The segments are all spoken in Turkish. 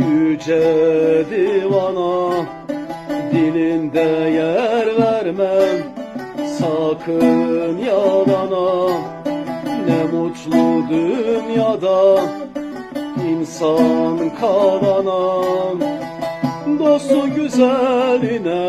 yüce divana Dilinde yer vermem sakın yalana. Ne mutlu dünyada insan kalana Dostu güzeline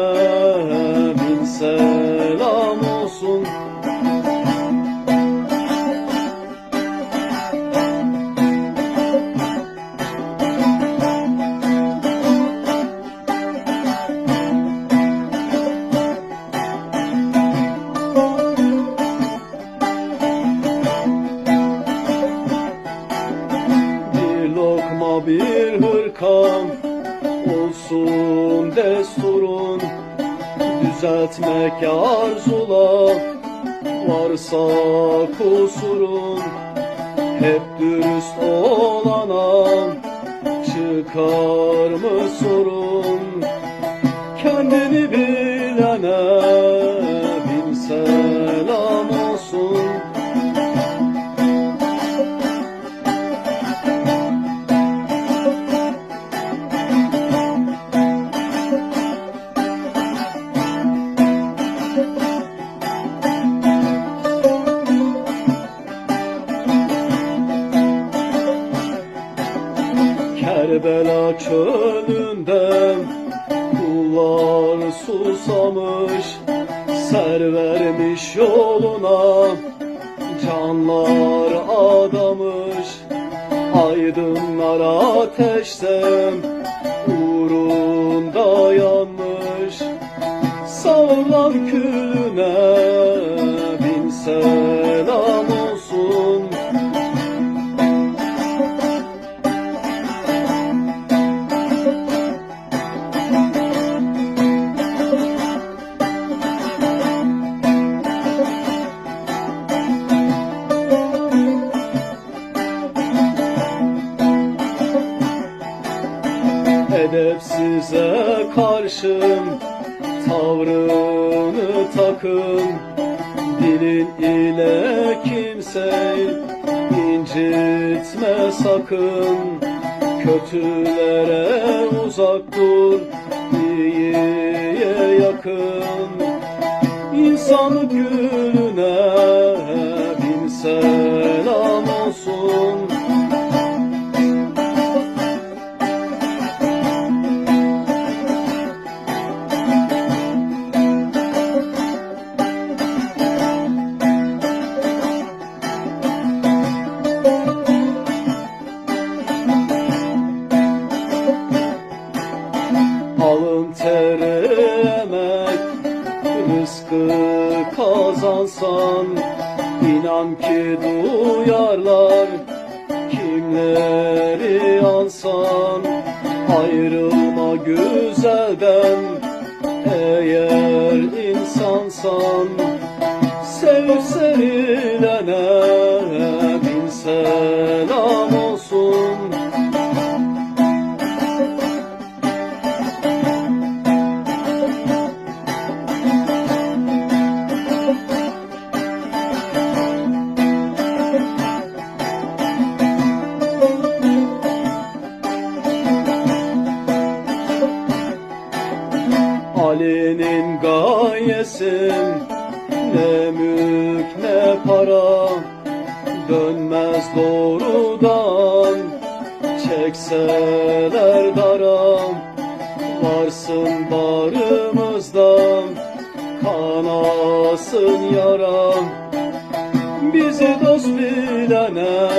olsun desturun Düzeltmek arzula varsa kusurun Hep dürüst olana çıkar mı sorun Kendini bilene Kerbela çölünde kullar susamış Ser vermiş yoluna. Canlar adamış Aydınlar ateşten uğrunda yanmış. Savrlan külüne Edepsize karşım tavrını takın Dilin ile kimseyi incitme sakın. Kötülere uzak dur, iyiye yakın. İnsanlık gününe bin kazansan inan ki duyarlar Kimleri ansan. Ayrılma güzelden Eğer insansan Sevip sevilene gayesi ne mülk ne para Dönmez doğrudan. Çekseler dara Varsın barımızdan. Kanasın yara Bizi dost bilene